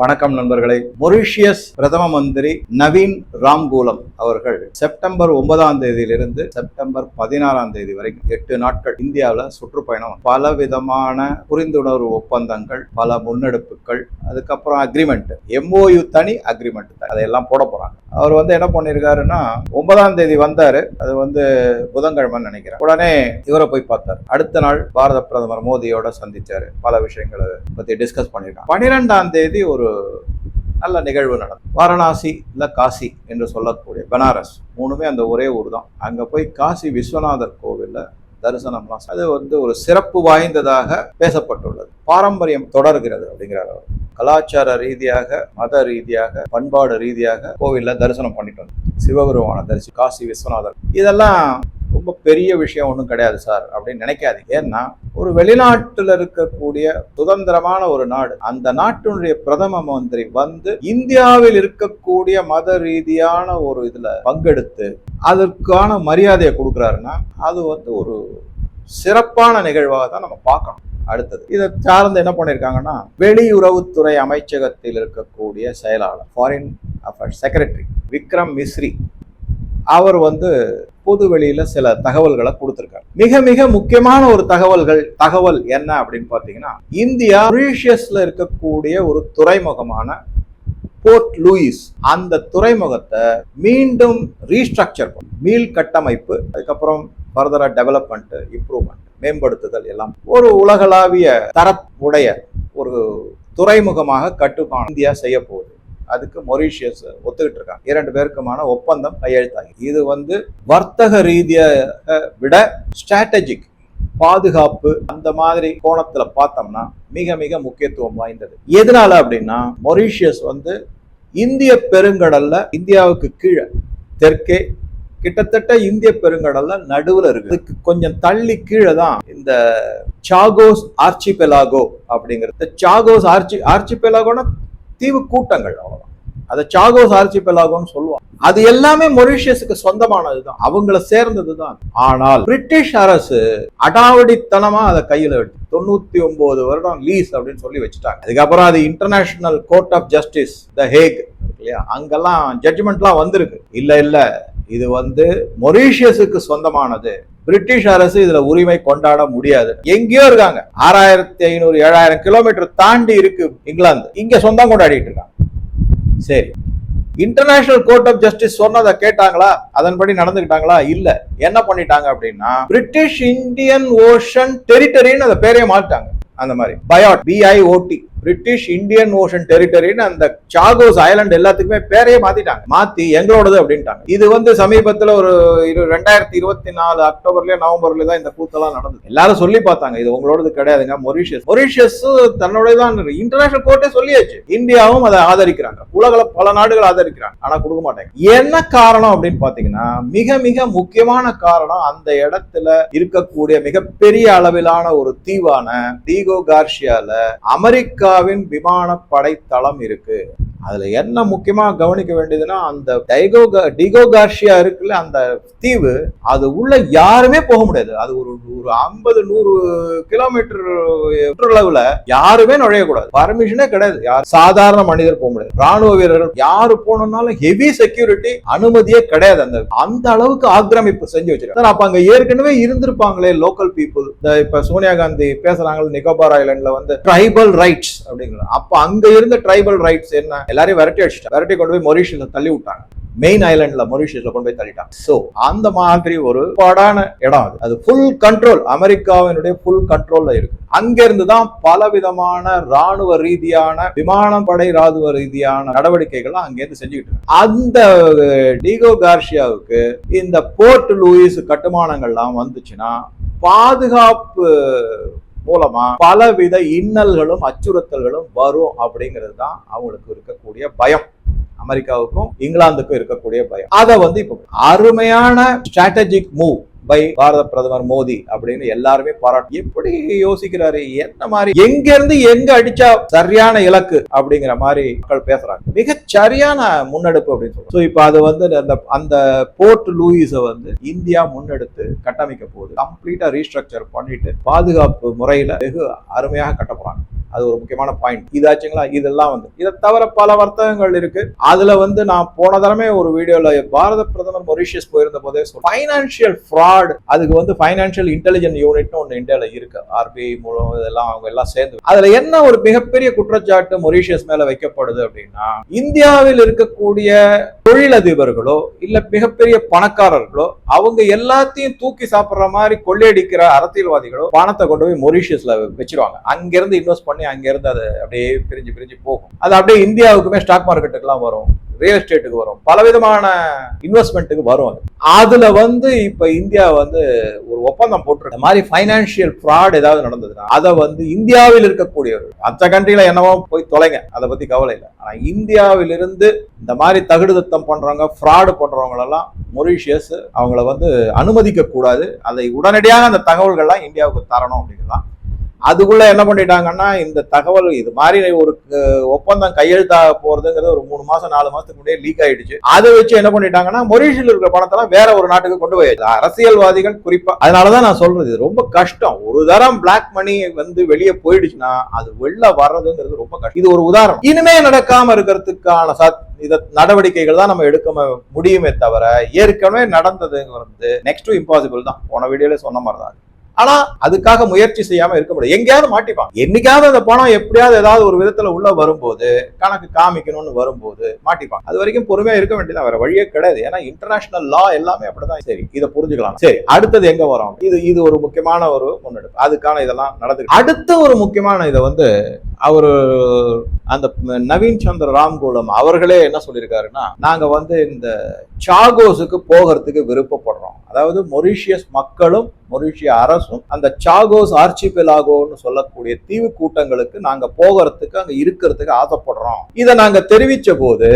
வணக்கம் நண்பர்களே. மொரிஷியஸ் பிரதம மந்திரி நவீன் ராம்கூலம் அவர்கள் செப்டம்பர் ஒன்பதாம் தேதியிலிருந்து செப்டம்பர் பதினாறாம் தேதி வரைக்கும் எட்டு நாட்கள் இந்தியாவில் சுற்றுப்பயணம். பல விதமான புரிந்துணர்வு ஒப்பந்தங்கள் பல முன்னெடுப்புகள் அதுக்கப்புறம் அக்ரிமெண்ட் எம்ஓயு தனி அக்ரிமெண்ட் அதையெல்லாம் போட போறாங்க. அவர் வந்து என்ன பண்ணியிருக்காருன்னா ஒன்பதாம் தேதி வந்தாரு. அது வந்து புதன்கிழமைன்னு நினைக்கிறேன். உடனே இவரை போய் பார்த்தாரு. அடுத்த நாள் பாரத பிரதமர் மோடியோட சந்திச்சாரு. பல விஷயங்களை பத்தி டிஸ்கஸ் பண்ணிருக்காங்க. பன்னிரெண்டாம் தேதி ஒரு நல்ல நிகழ்வு நடக்கும். வாரணாசி இல்லை காசி என்று சொல்லக்கூடிய பனாரஸ் மூணுமே அந்த ஒரே ஊர் தான் அங்கே போய் காசி விஸ்வநாதர் கோவிலில் தரிசனம்லாம் அது வந்து ஒரு சிறப்பு வாய்ந்ததாக பேசப்பட்டுள்ளது. பாரம்பரியம் தொடர்கிறது அப்படிங்கிறார் அவர். கலாச்சார ரீதியாக மத ரீதியாக பண்பாடு ரீதியாக கோவிலில் தரிசனம் பண்ணிட்டு வந்தோம் சிவபெருமான தரிசி காசி விஸ்வநாதர். இதெல்லாம் ரொம்ப பெரிய விஷயம் ஒன்றும் கிடையாது சார். அப்படின்னு நினைக்காதீங்க. ஏன்னா ஒரு வெளிநாட்டில் இருக்கக்கூடிய சுதந்திரமான ஒரு நாடு. அந்த நாட்டினுடைய பிரதம மந்திரி வந்து இந்தியாவில் இருக்கக்கூடிய மத ரீதியான ஒரு இதில் பங்கெடுத்து அதற்கான மரியாதையை கொடுக்குறாருன்னா அது வந்து ஒரு சிறப்பான நிகழ்வாக தான் நம்ம பார்க்கணும். அடுத்தது இதை சார்ந்து என்ன பண்ணியிருக்காங்கன்னா வெளியுறவுத்துறை அமைச்சகத்தில் இருக்கக்கூடிய செயலாளர் foreign affairs secretary Vikram Misri அவர் வந்து பொது வெளியில சில தகவல்களை கொடுத்திருக்காரு. மிக மிக முக்கியமான ஒரு தகவல்கள் தகவல் என்ன அப்படின்னு பாத்தீங்கன்னா இந்தியா மொரீஷியஸ்ல இருக்கக்கூடிய ஒரு துறைமுகமான போர்ட் லூயிஸ். அந்த துறைமுகத்தை மீண்டும் ரீஸ்ட்ரக்சர் மீள் கட்டமைப்பு அதுக்கப்புறம் ஃபர்தரா டெவலப்மெண்ட் இம்ப்ரூவ்மெண்ட் மேம்படுத்துதல் எல்லாம். ஒரு உலகளாவிய தரப்புடைய ஒரு துறைமுகமாக கட்டுமான இந்தியா செய்ய போகுது அதுக்கு மொரீஷியஸ் ஒத்துக்கிட்டு இருக்காங்க இரண்டு பேருக்குமான ஒப்பந்தம் கையெழுத்தாகி. இது வந்து வர்த்தக ரீதியாக விட ஸ்ட்ராட்டஜிக் பாதுகாப்பு அந்த மாதிரி கோணத்துல பார்த்தோம்னா மிக மிக முக்கியத்துவம் வாய்ந்தது. எதனால அப்படின்னா மொரீஷியஸ் வந்து இந்திய பெருங்கடல்ல இந்தியாவுக்கு கீழே தெற்கே கிட்டத்தட்ட இந்திய பெருங்கடல்ல நடுவில் இருக்கு. இதுக்கு கொஞ்சம் தள்ளி கீழே தான் இந்த சாகோஸ் ஆர்ச்சிபெலாகோ அப்படிங்கிறது. சாகோஸ் ஆர்ச்சி ஆர்ச்சிபெலாகோனா தீவு கூட்டங்கள் அவ்வளவுதான். அதை சாகோஸ் ஆர்ச்சிபெலாகோன்னு சொல்லுவாங்க. அது எல்லாமே மொரிஷியஸுக்கு சொந்தமானதுதான். அவங்கள சேர்ந்தது தான் ஆனால் பிரிட்டிஷ் அரசு அடாவடித்தனமா அதை கையில எடுத்து தொண்ணூத்தி ஒன்பது வருடம் லீஸ் அப்படின்னு சொல்லி வச்சுட்டாங்க. அதுக்கப்புறம் அது International Court of Justice the Hague இல்லையா? அங்கெல்லாம் ஜட்ஜ்மெண்ட்லாம் வந்திருக்கு. இல்ல இல்ல. இது வந்து மொரீஷியஸுக்கு சொந்தமானது. பிரிட்டிஷ் அரசு இதுல உரிமை கொண்டாட முடியாது. எங்கேயோ இருக்காங்க. ஆறாயிரத்தி ஐநூறு ஏழாயிரம் கிலோமீட்டர் தாண்டி இருக்கு இங்கிலாந்து. இங்க சொந்தம் கொண்டாடிட்டு இருக்காங்க. சரி. இன்டர்நேஷனல் கோர்ட் ஆஃப் ஜஸ்டிஸ் சொன்னதை கேட்டாங்களா? அதன்படி நடந்துக்கிட்டாங்களா இல்ல. என்ன பண்ணிட்டாங்க அப்படின்னா பிரிட்டிஷ் இந்தியன் ஓஷன் டெரிட்டரின்னு அதை பேரையே மாட்டாங்க அந்த மாதிரி. BIOT BIOT British Indian Ocean டெரிட்டரின்னு அந்த சாகோஸ் ஐலாண்ட் எல்லாத்துக்குமே பேரையே மாத்திட்டாங்க. மாத்தி எங்களோடது அப்படின்ட்டாங்க. இது வந்து சமீபத்துல ஒரு இரு ரெண்டாயிரத்தி இருபத்தி நாலு அக்டோபர்லயே நவம்பர்லயோ தான் இந்த கூத்தெல்லாம் நடந்தது. எல்லாரும் சொல்லி பார்த்தாங்க இது உங்களோடது கிடையாதுங்க மொரிஷியஸ். மொரிஷியஸ் தன்னுடைய தான் இன்டர்நேஷனல் கோர்ட்டே சொல்லியாச்சு. இந்தியாவும் அதை ஆதரிக்கிறாங்க. உலகில் பல நாடுகள் ஆதரிக்கிறாங்க. ஆனா கொடுக்க மாட்டாங்க. என்ன காரணம் அப்படின்னு பாத்தீங்கன்னா மிக மிக முக்கியமான காரணம் அந்த இடத்துல இருக்கக்கூடிய மிகப்பெரிய அளவிலான ஒரு தீவான தீகோ கார்ஷியால அமெரிக்காவின் விமானப்படை தளம் இருக்கு. அதுல என்ன முக்கியமா கவனிக்க வேண்டியதுன்னா அந்த டைகோ டிகோ கார்ஷியா இருக்குல்ல அந்த தீவு அது உள்ள யாருமே போக முடியாது. அது ஒரு ஒரு ஐம்பது நூறு கிலோமீட்டர் சுற்றளவுல யாருமே நுழையக்கூடாது பர்மிஷனே கிடையாது. யார் சாதாரண மனிதர் போக முடியாது. ராணுவ வீரர்கள் யாரு போனோம்னாலும் ஹெவி செக்யூரிட்டி அனுமதியே கிடையாது. அந்த அந்த அளவுக்கு ஆக்கிரமிப்பு செஞ்சு வச்சிருக்காங்க. அப்ப அங்க ஏற்கனவே இருந்திருப்பாங்களே லோக்கல் பீப்புள் இந்த இப்ப சோனியா காந்தி பேசுறாங்க நிக்கோபார் ஐலாண்ட்ல வந்து ட்ரைபல் ரைட்ஸ் அப்படிங்கிறது அப்ப அங்க இருந்த ட்ரைபல் ரைட்ஸ் என்ன? எல்லாரையும் விரட்டி அடிச்சிட்டாங்க. விரட்டி கொண்டு போய் மொரிஷியஸ்ல தள்ளி விட்டாங்க. மெயின் ஐலாண்ட்ல மொரிஷியஸ்ல கொண்டு போய் தள்ளிட்டாங்க. சோ அந்த மாதிரி ஒரு பாடான இடம் அது. அது ஃபுல் கண்ட்ரோல் அமெரிக்காவினுடைய ஃபுல் கண்ட்ரோல்ல இருக்கு. அங்கிருந்து தான் பல விதமான ராணுவ ரீதியான விமானம் படை ராணுவ ரீதியான நடவடிக்கைகள் அங்கேருந்து செஞ்சுக்கிட்டு அந்த டிகோ கார்ஷியாவுக்கு இந்த போர்ட் லூயிஸ் கட்டுமானங்கள்லாம் வந்துச்சுன்னா பாதுகாப்பு மூலமா பலவித இன்னல்களும் அச்சுறுத்தல்களும் வரும் அப்படிங்கிறது தான் அவங்களுக்கு இருக்கக்கூடிய பயம். அமெரிக்காவுக்கும் இங்கிலாந்துக்கும் இருக்கக்கூடிய பயம். அதை வந்து இப்போ அருமையான ஸ்ட்ராட்டஜிக் மூவ் பை பாரத பிரதமர் மோடி அப்படின்னு எல்லாருமே பாராட்டு. எப்படி யோசிக்கிறாரு? என்ன மாதிரி? எங்க இருந்து எங்க அடிச்சா சரியான இலக்கு அப்படிங்கிற மாதிரி மக்கள் பேசுறாங்க. மிக சரியான முன்னெடுப்பு அப்படின்னு சொல்றோம். ஸோ இப்போ அது வந்து அந்த அந்த போர்ட் லூயிஸை வந்து இந்தியா முன்னெடுத்து கட்டமைக்க போகுது. கம்ப்ளீட்டா ரீஸ்ட்ரக்சர் பண்ணிட்டு பாதுகாப்பு முறையில வெகு அருமையாக கட்ட போறாங்க அது ஒரு முக்கியமான பாயிண்ட் இதாச்சுங்களா இதெல்லாம் வந்து. இதை தவிர பல வர்த்தகங்கள் இருக்கு. அதுல வந்து நான் போன தடவை ஒரு வீடியோல பாரத பிரதமர் மொரிஷியஸ் போயிருந்த போதே ஃபைனான்சியல் ஃப்ராட் அதுக்கு வந்து ஃபைனான்சியல் இன்டெலிஜென்ட் யூனிட்னு ஒன்று இந்தியாவில் இருக்கு. ஆர்பிஐ மூலம் இதெல்லாம் அவங்க எல்லாம் சேர்ந்து. அதுல என்ன ஒரு மிகப்பெரிய குற்றச்சாட்டு மொரிஷியஸ் மேல வைக்கப்படுது அப்படின்னா இந்தியாவில் இருக்கக்கூடிய தொழிலதிபர்களோ இல்ல மிகப்பெரிய பணக்காரர்களோ அவங்க எல்லாத்தையும் தூக்கி சாப்பிடுற மாதிரி கொள்ளையடிக்கிற அரசியல்வாதிகளோ பணத்தை கொண்டு போய் மொரிஷியஸ்ல வச்சிருவாங்க. அங்கிருந்து இன்வெஸ்ட் பண்ணி அங்கிருந்து அது அப்படியே பிரிஞ்சு பிரிஞ்சு போகும். அது அப்படியே இந்தியாவுக்குமே ஸ்டாக் மார்க்கெட்டுக்குலாம் வரும். ரியல் எஸ்டேட்டுக்கு வரும். பலவிதமான இன்வெஸ்ட்மெண்ட்டுக்கு வரும் அது. அதில் வந்து இப்போ இந்தியா வந்து ஒரு ஒப்பந்தம் போட்டிருக்கு. மாதிரி ஃபைனான்சியல் ஃப்ராட் ஏதாவது நடந்ததுன்னா அதை வந்து இந்தியாவில் இருக்கக்கூடியவர்கள் மற்ற கண்ட்ரியில் என்னவோ போய் தொலைங்க. அதை பற்றி கவலை இல்லை. ஆனால் இந்தியாவிலிருந்து இந்த மாதிரி தகுடுதத்தம் பண்ணுறவங்க ஃப்ராடு பண்ணுறவங்களெல்லாம் மொரிஷியஸ் அவங்கள வந்து அனுமதிக்கக்கூடாது. அதை உடனடியாக அந்த தகவல்கள்லாம் இந்தியாவுக்கு தரணும் அப்படிங்கிறதான் அதுக்குள்ள என்ன பண்ணிட்டாங்கன்னா இந்த தகவல் இது மாதிரி ஒரு ஒப்பந்தம் கையெழுத்தாக போறதுங்கிறது ஒரு மூணு மாசம் நாலு மாசத்துக்கு முன்னாடியே லீக் ஆயிடுச்சு. அதை வச்சு என்ன பண்ணிட்டாங்கன்னா மொரிஷியில் இருக்கிற பணத்தெல்லாம் வேற ஒரு நாட்டுக்கு கொண்டு போய் அரசியல்வாதிகள் குறிப்பா. அதனாலதான் நான் சொல்றது இது ரொம்ப கஷ்டம். ஒரு தரம் பிளாக் மணி வந்து வெளியே போயிடுச்சுன்னா அது வெளில வர்றதுங்கிறது ரொம்ப கஷ்டம். இது ஒரு உதாரணம். இனிமே நடக்காம இருக்கிறதுக்கான சத் இத நடவடிக்கைகள் தான் நம்ம எடுக்க முடியுமே தவிர ஏற்கனவே நடந்தது வந்து நெக்ஸ்ட் இம்பாசிபிள் தான். போன வீடியோல சொன்ன மாதிரி தான் ஆனா அதுக்காக முயற்சி செய்யாம இருக்க முடியாது. எங்கேயாவது மாட்டிப்பான் என்னைக்காவது அந்த பணம் எப்படியாவது ஏதாவது ஒரு விதத்துல உள்ள வரும்போது கணக்கு காமிக்கணும்னு வரும்போது மாட்டிப்பான் அது வரைக்கும் பொறுமையா இருக்க வேண்டியதான் வேற வழியே கிடையாது. ஏன்னா இன்டர்நேஷனல் லா எல்லாமே அப்படிதான். சரி இதை புரிஞ்சுக்கலாம். சரி அடுத்தது எங்க வரும்? இது இது ஒரு முக்கியமான ஒரு முன்னெடுப்பு. அதுக்கான இதெல்லாம் நடந்து அடுத்த ஒரு முக்கியமான இதை வந்து அவர் அந்த நவீன் சந்திர ராம்கோலம் அவர்களே என்ன சொல்லியிருக்காருன்னா நாங்கள் வந்து இந்த சாகோஸுக்கு போகிறதுக்கு விருப்பப்படுறோம். அதாவது மொரிஷியஸ் மக்களும் மொரிஷிய அரசும் அந்த சாகோஸ் ஆர்ச்சிபெலாகோன்னு சொல்லக்கூடிய தீவு கூட்டங்களுக்கு நாங்கள் போகிறதுக்கு அங்கே இருக்கிறதுக்கு ஆசைப்படுறோம். இதை நாங்கள் தெரிவித்த போது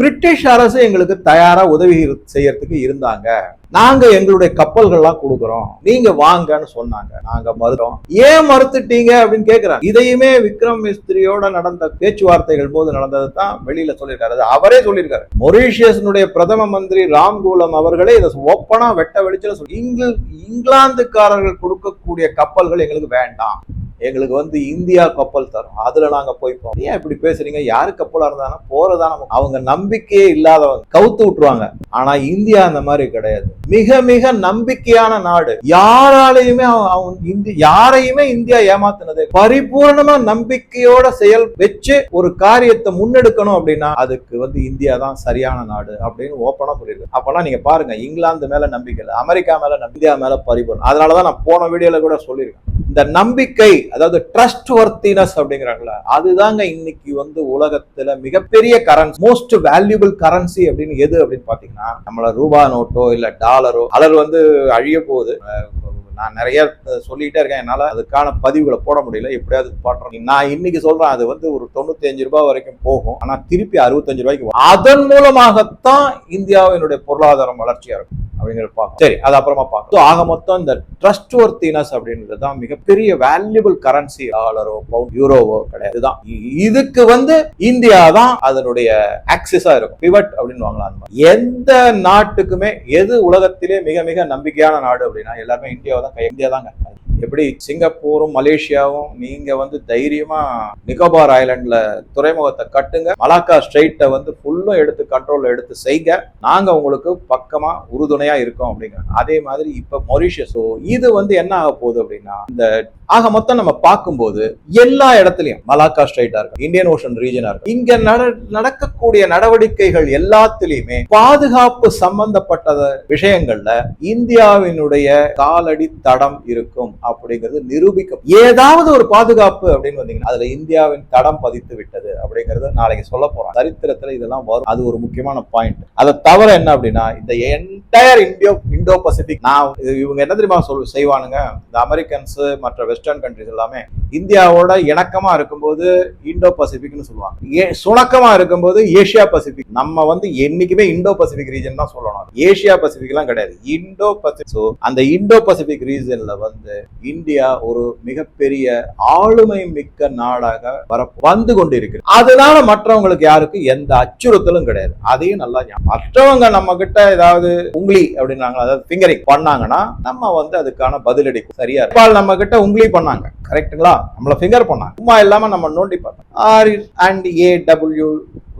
பிரிட்டிஷ் அரசு எங்களுக்கு தயாராக உதவி செய்யறதுக்கு இருந்தாங்க. நாங்க எங்களுடைய கப்பல்கள்லாம் கொடுக்குறோம். நீங்க வாங்கன்னு சொன்னாங்க. நாங்க மறுத்தோம். ஏன் மறுத்துட்டீங்க அப்படின்னு கேட்கிறாங்க இதையுமே விக்ரம் மிஸ்திரியோட நடந்த பேச்சுவார்த்தைகள் போது நடந்தது தான் வெளியில சொல்லியிருக்காரு. அது அவரே சொல்லியிருக்காரு. மொரீஷியஸினுடைய பிரதம மந்திரி ராம்கூலம் அவர்களே இதை ஓப்பனா வெட்ட வெளிச்சல சொல்லி இங்கிலாந்துக்காரர்கள் கொடுக்கக்கூடிய கப்பல்கள் எங்களுக்கு வேண்டாம். எங்களுக்கு வந்து இந்தியா கப்பல் தரும். அதுல நாங்க போய்ப்போம் ஏன் இப்படி பேசுறீங்க? யாரு கப்பலா இருந்தாலும் போறதான அவங்க நம்பிக்கையே இல்லாதவங்க. கவுத்து விட்டுருவாங்க. ஆனா இந்தியா அந்த மாதிரி கிடையாது. மிக மிக நம்பிக்கையான நாடு. யாராலையுமே அவன் இந்தி யாரையுமே இந்தியா ஏமாத்தினது பரிபூர்ணமா நம்பிக்கையோட செயல் வச்சு ஒரு காரியத்தை முன்னெடுக்கணும் அப்படின்னா அதுக்கு வந்து இந்தியா தான் சரியான நாடு அப்படின்னு ஓப்பனா சொல்லியிருக்கு. அப்பனா நீங்க பாருங்க இங்கிலாந்து மேல நம்பிக்கை இல்லை அமெரிக்கா மேல இந்தியா மேல பரிபூர்ணம் அதனாலதான் நான் போன வீடியோல கூட சொல்லியிருக்கேன். இந்த நம்பிக்கை அதாவது ட்ரஸ்ட் வர்த்தினஸ் அப்படிங்கிறாங்களா அதுதாங்க இன்னைக்கு வந்து உலகத்துல மிகப்பெரிய கரன்சி மோஸ்ட் வேல்யூபிள் கரன்சி அப்படின்னு எது அப்படின்னு பாத்தீங்கன்னா நம்மள ரூபா நோட்டோ இல்ல டாலரோ அலர் வந்து அழிய போகுது நான் நிறைய சொல்லிட்டே இருக்கேன். என்னால் அதுக்கான பதிவுகளை போட முடியல. எப்படியாவது பாடுறேன் நான் இன்னைக்கு சொல்றேன் அது வந்து ஒரு தொண்ணூத்தஞ்சு ரூபாய் வரைக்கும் போகும். ஆனால் திருப்பி அறுபத்தஞ்சு ரூபாய்க்கு அதன் மூலமாகத்தான் இந்தியாவினுடைய பொருளாதாரம் வளர்ச்சியாக இருக்கும் அப்படிங்கிறத பார்க்கும் சரி அது அப்புறமா பார்க்கலாம். ஆக மொத்தம் இந்த ட்ரஸ்ட் ஒர்த்தினஸ் அப்படின்றது தான் மிகப்பெரிய வேல்யூபிள் கரன்சி டாலரோ பவுண்ட் யூரோவோ கிடையாது. தான் இதுக்கு வந்து இந்தியா தான் அதனுடைய ஆக்சிஸா இருக்கும். பிவட் அப்படின்னு வாங்கலாம் எந்த நாட்டுக்குமே எது உலகத்திலே மிக மிக நம்பிக்கையான நாடு அப்படின்னா எல்லாருமே இந்தியாவை தான். இந்தியா தாங்க. எப்படி சிங்கப்பூரும் மலேசியாவும் நீங்க வந்து தைரியமா நிகோபார் ஐலாண்ட்ல துறைமுகத்தை கட்டுங்க. மலாக்கா ஸ்ட்ரெயிட்டை வந்து ஃபுல்லும் எடுத்து கண்ட்ரோல் எடுத்து செய்க நாங்க உங்களுக்கு பக்கமா உறுதுணையா இருக்கோம் அப்படிங்கிறாங்க. அதே மாதிரி இப்ப மொரிஷியஸ். இது வந்து என்ன ஆக போகுது அப்படின்னா இந்த ஆக மொத்தம் நம்ம பார்க்கும்போது எல்லா இடத்துலயும் மலாக்கா ஸ்ட்ரைட்டா இருக்கும். இந்தியன் ஓஷன் ரீஜனா இருக்கும். இங்க நட- நடக்கக்கூடிய நடவடிக்கைகள் எல்லாத்துலயுமே பாதுகாப்பு சம்பந்தப்பட்ட விஷயங்கள்ல இந்தியாவினுடைய காலடி தடம் இருக்கும் அப்படிங்கிறது நிரூபிக்க ஏதாவது ஒரு பாதுகாப்பு அப்படின்னு வந்தீங்கன்னா அதுல இந்தியாவின் தடம் பதித்து விட்டது அப்படிங்கறத நாளைக்கு சொல்ல போறோம் சரித்திரத்துல இதெல்லாம் வரும். அது ஒரு முக்கியமான பாயிண்ட் அதை தவிர என்ன அப்படின்னா இந்த என்டையர் இந்தியோ இந்தோ பசிபிக். நான் இது- இவங்க என்ன தெரியுமா சொல் செய்வானுங்க? இந்த அமெரிக்கன்ஸ் மற்ற வெஸ்டர்ன் கண்ட்ரிஸ் எல்லாமே இந்தியாவோட இணக்கமா இருக்கும்போது இந்தோ பசிபிக்னு சொல்லுவாங்க. ஏ- சுணக்கமா இருக்கும்போது ஏசியா பசிபிக். நம்ம வந்து என்னைக்குமே இந்தோ பசிபிக் ரீஜன் தான் சொல்லணும். ஏசியா பசிபிக் எல்லாம் கிடையாது. இண்டோ பசிபிக் ஸோ அந்த இண்டோ பசிபிக் ரீஜன்ல வந்து இந்தியா ஒரு மிகப்பெரிய ஆளுமை மிக்க நாடாக வர வந்து கொண்டிருக்கு. அதனால மற்றவங்களுக்கு யாருக்கும் எந்த அச்சுறுத்தலும் கிடையாது. அதையும் நல்லா மற்றவங்க நம்ம கிட்ட ஏதாவது உங்களி அப்படின்னாங்க அதாவது ஃபிங்கரிங் பண்ணாங்கன்னா நம்ம வந்து அதுக்கான பதிலடி சரியா இருக்கு. நம்ம கிட்ட உங்களி பண்ணாங்க. கரெக்டுங்களா நம்மள ஃபிங்கர் பண்ணாங்க. சும்மா இல்லாம நம்ம நோண்டி பார்த்தோம். ஆர் அண்ட் ஏ டபிள்யூ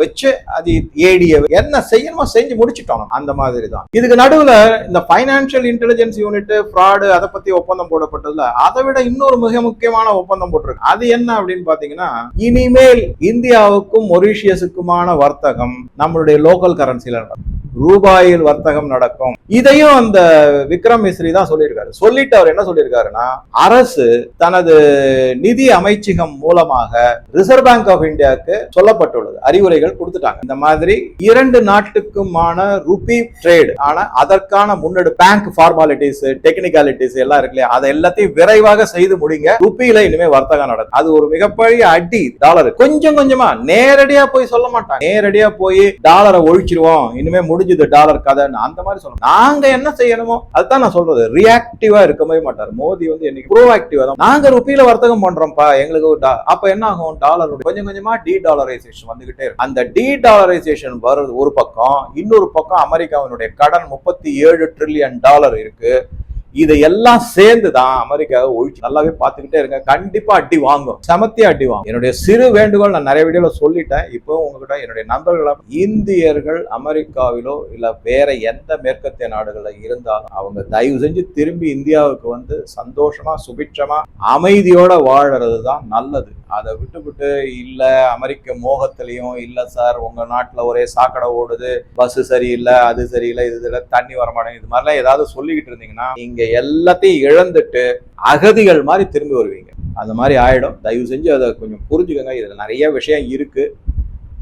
வச்சு அது ஏடிய என்ன செய்யணுமோ செஞ்சு முடிச்சிட்டோம் அந்த மாதிரி தான் இதுக்கு நடுவில் இந்த ஃபைனான்சியல் இன்டெலிஜென்ஸ் யூனிட் ஃப்ராடு அதை பத்தி ஒப்பந்தம் போடப்பட்டதுல அதை விட இன்னொரு மிக முக்கியமான ஒப்பந்தம் போட்டிருக்கு. அது என்ன அப்படின்னு பாத்தீங்கன்னா இனிமேல் இந்தியாவுக்கும் மொரீஷியஸுக்குமான வர்த்தகம் நம்மளுடைய லோக்கல் கரன்சியில் நடக்கும். ரூபாயில் வர்த்தகம் நடக்கும். இதையும் அந்த விக்ரம் மிஸ்ரி தான் சொல்லியிருக்காரு. சொல்லிட்டு அவர் என்ன சொல்லியிருக்காருன்னா அரசு தனது நிதி அமைச்சகம் மூலமாக ரிசர்வ் பேங்க் ஆஃப் இந்தியாவுக்கு சொல்லப்பட்டுள்ளது. அறிவுரை அறிவுரைகள் கொடுத்துட்டாங்க. இந்த மாதிரி இரண்டு நாட்டுக்குமான ருபி ட்ரேடு ஆனா அதற்கான முன்னெடு பேங்க் ஃபார்மாலிட்டிஸ் டெக்னிகாலிட்டிஸ் எல்லாம் இருக்கு இல்லையா? அதை எல்லாத்தையும் விரைவாக செய்து முடிங்க. ருபியில இனிமே வர்த்தகம் நடக்கும். அது ஒரு மிகப்பெரிய அடி டாலர் கொஞ்சம் கொஞ்சமா நேரடியா போய் சொல்ல மாட்டாங்க. நேரடியா போய் டாலரை ஒழிச்சிருவோம். இனிமே முடிஞ்சது டாலர் கதைன்னு. அந்த மாதிரி சொல்லணும் நாங்க என்ன செய்யணுமோ அதுதான் நான் சொல்றது. ரியாக்டிவா இருக்கவே மாட்டார். மோடி வந்து என்னைக்கு ப்ரோஆக்டிவா தான். நாங்க ருபியில வர்த்தகம் பண்றோம்ப்பா. எங்களுக்கு டா- அப்ப என்ன ஆகும்? டாலர் கொஞ்சம் கொஞ்சமா டி டாலரைசேஷன் வந்துகிட்டே இருக்கும். அந்த டி டாலரைசேஷன் வர்றது ஒரு பக்கம் இன்னொரு பக்கம் அமெரிக்காவினுடைய கடன் முப்பத்தி ஏழு ட்ரில்லியன் டாலர் இருக்கு. இதை எல்லாம் சேர்ந்து தான் அமெரிக்காவை ஒழிச்சு நல்லாவே பார்த்துக்கிட்டே இருங்க. கண்டிப்பாக அடி வாங்கும். சமத்தியா அடி வாங்கும். என்னுடைய சிறு வேண்டுகோள் நான் நிறைய வீடியோவில் சொல்லிட்டேன். இப்போ உங்ககிட்ட என்னுடைய நண்பர்களா இந்தியர்கள் அமெரிக்காவிலோ இல்லை வேற எந்த மேற்கத்திய நாடுகளில் இருந்தாலும் அவங்க தயவு செஞ்சு திரும்பி இந்தியாவுக்கு வந்து சந்தோஷமா சுபிட்சமா அமைதியோட வாழறது தான் நல்லது. அதை விட்டுவிட்டு இல்ல அமெரிக்க மோகத்திலையும் இல்ல சார் உங்க நாட்டில் ஒரே சாக்கடை ஓடுது பஸ் சரியில்லை அது சரியில்லை இது இல்லை தண்ணி வரமாட்டேங்குது இது மாதிரிலாம் ஏதாவது சொல்லிக்கிட்டு இருந்தீங்கன்னா நீங்க எல்லாத்தையும் இழந்துட்டு அகதிகள் மாதிரி திரும்பி வருவீங்க. அந்த மாதிரி ஆயிடும். தயவு செஞ்சு அதை கொஞ்சம் புரிஞ்சுக்கோங்க. இதில் நிறைய விஷயம் இருக்கு.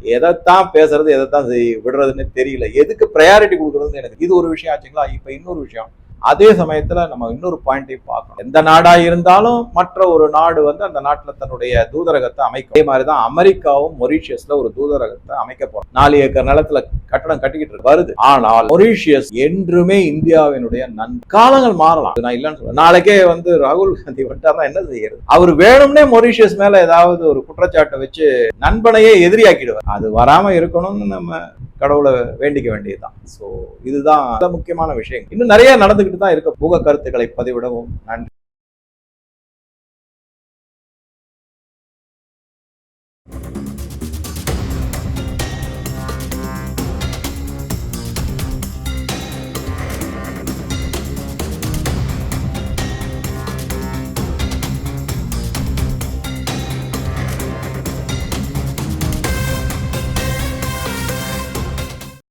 எதைத்தான் பேசுறது எதைத்தான் செய்- விடுறதுன்னு தெரியல. எதுக்கு ப்ரையாரிட்டி கொடுக்குறதுன்னு எனக்கு இது ஒரு விஷயம் ஆச்சுங்களா? இப்போ இன்னொரு விஷயம். அதே சமயத்துல நம்ம இன்னொரு பாயிண்ட்டையும் பார்க்கணும். எந்த நாடா இருந்தாலும் மற்ற ஒரு நாடு வந்து அந்த நாட்டுல தன்னுடைய தூதரகத்தை அமைக்கும். அதே மாதிரிதான் அமெரிக்காவும் மொரீஷியஸ்ல ஒரு தூதரகத்தை அமைக்க போறோம் நாலு ஏக்கர் நிலத்துல கட்டடம் கட்டிக்கிட்டு வருது. ஆனால் மொரீஷியஸ் என்றுமே இந்தியாவினுடைய நன் காலங்கள் மாறலாம். நான் இல்லைன்னு சொல்ல நாளைக்கே வந்து ராகுல் காந்தி வந்துட்டாருன்னா என்ன செய்யறது? அவர் வேணும்னே மொரீஷியஸ் மேல ஏதாவது ஒரு குற்றச்சாட்டை வச்சு நண்பனையே எதிரியாக்கிடுவார். அது வராம இருக்கணும்னு நம்ம கடவுளை வேண்டிக்க வேண்டியதுதான். ஸோ இதுதான் முக்கியமான விஷயம். இன்னும் நிறைய நடந்துக்கிட்டு தான் இருக்க. புக கருத்துக்களை பதிவிடவும். நன்றி.